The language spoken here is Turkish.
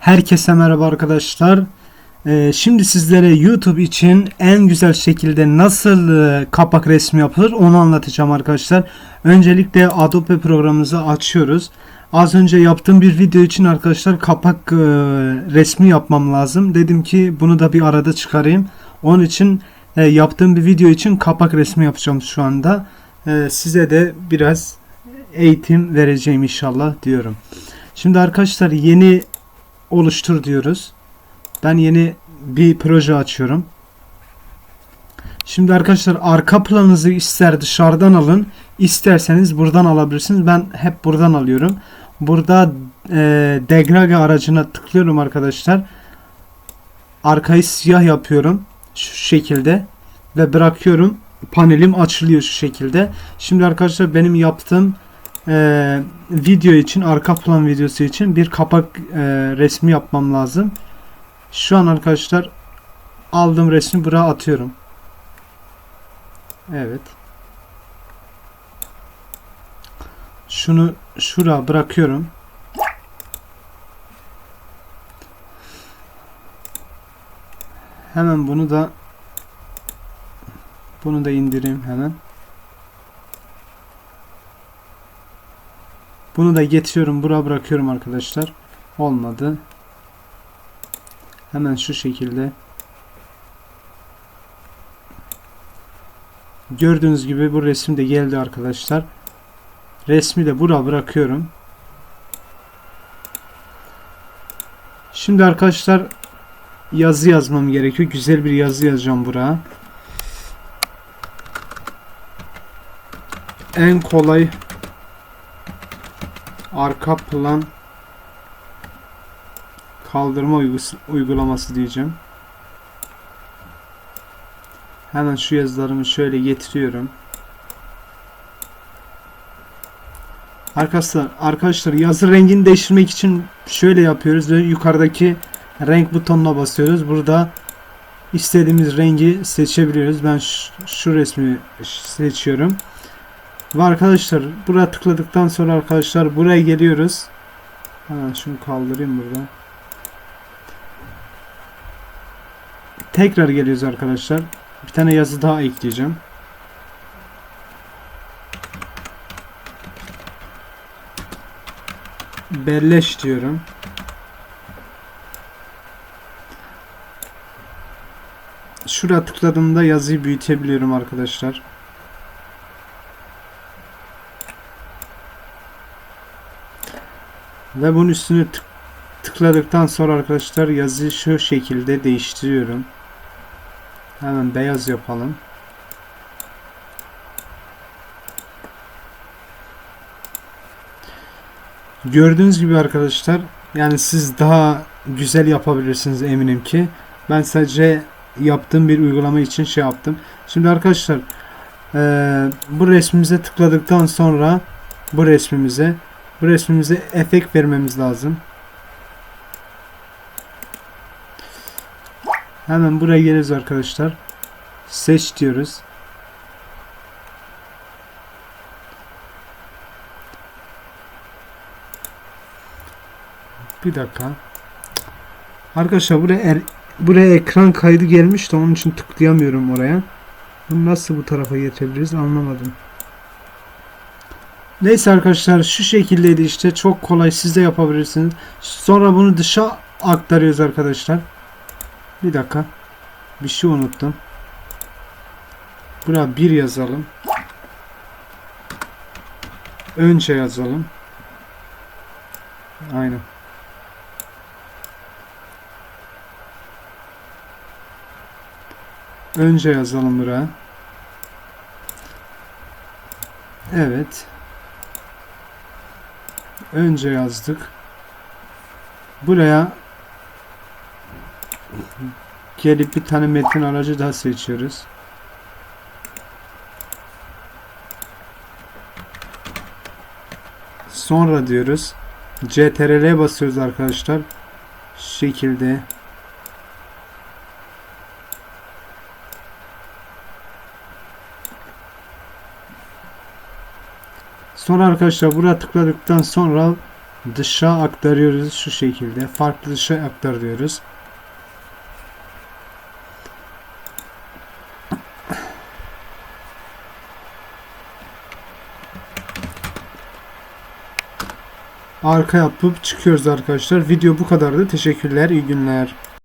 Herkese merhaba arkadaşlar. Ee, şimdi sizlere YouTube için en güzel şekilde nasıl e, kapak resmi yapılır onu anlatacağım arkadaşlar. Öncelikle Adobe programımızı açıyoruz. Az önce yaptığım bir video için arkadaşlar kapak e, resmi yapmam lazım. Dedim ki bunu da bir arada çıkarayım. Onun için e, yaptığım bir video için kapak resmi yapacağım şu anda. E, size de biraz eğitim vereceğim inşallah diyorum. Şimdi arkadaşlar yeni oluştur diyoruz. Ben yeni bir proje açıyorum. Şimdi arkadaşlar arka planınızı ister dışarıdan alın, isterseniz buradan alabilirsiniz. Ben hep buradan alıyorum. Burada e, degrage aracına tıklıyorum arkadaşlar. Arkayı siyah yapıyorum şu şekilde ve bırakıyorum. Panelim açılıyor şu şekilde. Şimdi arkadaşlar benim yaptığım e, video için arka plan videosu için bir kapak e, resmi yapmam lazım. Şu an arkadaşlar aldığım resmi buraya atıyorum. Evet. Şunu şura bırakıyorum. Hemen bunu da bunu da indireyim hemen. Bunu da getiriyorum. Buraya bırakıyorum arkadaşlar. Olmadı. Hemen şu şekilde. Gördüğünüz gibi bu resim de geldi arkadaşlar. Resmi de buraya bırakıyorum. Şimdi arkadaşlar yazı yazmam gerekiyor. Güzel bir yazı yazacağım buraya. En kolay arka plan kaldırma uygulaması diyeceğim. Hemen şu yazılarımı şöyle getiriyorum. Arkadaşlar, arkadaşlar yazı rengini değiştirmek için şöyle yapıyoruz ve yukarıdaki renk butonuna basıyoruz. Burada istediğimiz rengi seçebiliyoruz. Ben şu, şu resmi seçiyorum. Ve arkadaşlar buraya tıkladıktan sonra arkadaşlar buraya geliyoruz. Hemen şunu kaldırayım burada. Tekrar geliyoruz arkadaşlar. Bir tane yazı daha ekleyeceğim. Belleş diyorum. Şuraya tıkladığımda yazıyı büyütebiliyorum arkadaşlar. Ve bunun üstüne tık tıkladıktan sonra arkadaşlar yazıyı şu şekilde değiştiriyorum. Hemen beyaz yapalım. Gördüğünüz gibi arkadaşlar yani siz daha güzel yapabilirsiniz eminim ki. Ben sadece yaptığım bir uygulama için şey yaptım. Şimdi arkadaşlar eee, bu resmimize tıkladıktan sonra bu resmimize bu resmimize efekt vermemiz lazım. Hemen buraya geliriz arkadaşlar. Seç diyoruz. Bir dakika. Arkadaşlar buraya er, buraya ekran kaydı gelmiş de onun için tıklayamıyorum oraya. Bunu nasıl bu tarafa geçebiliriz anlamadım. Neyse arkadaşlar şu şekildeydi işte çok kolay siz de yapabilirsiniz. Sonra bunu dışa aktarıyoruz arkadaşlar. Bir dakika. Bir şey unuttum. Buraya bir yazalım. Önce yazalım. Aynen. Önce yazalım buraya. Evet. Önce yazdık. Buraya gelip bir tane metin aracı daha seçiyoruz. Sonra diyoruz. CTRL'ye basıyoruz arkadaşlar. Şu şekilde. Sonra arkadaşlar buraya tıkladıktan sonra dışa aktarıyoruz şu şekilde. Farklı dışa aktar diyoruz. Arka yapıp çıkıyoruz arkadaşlar. Video bu kadardı. Teşekkürler. İyi günler.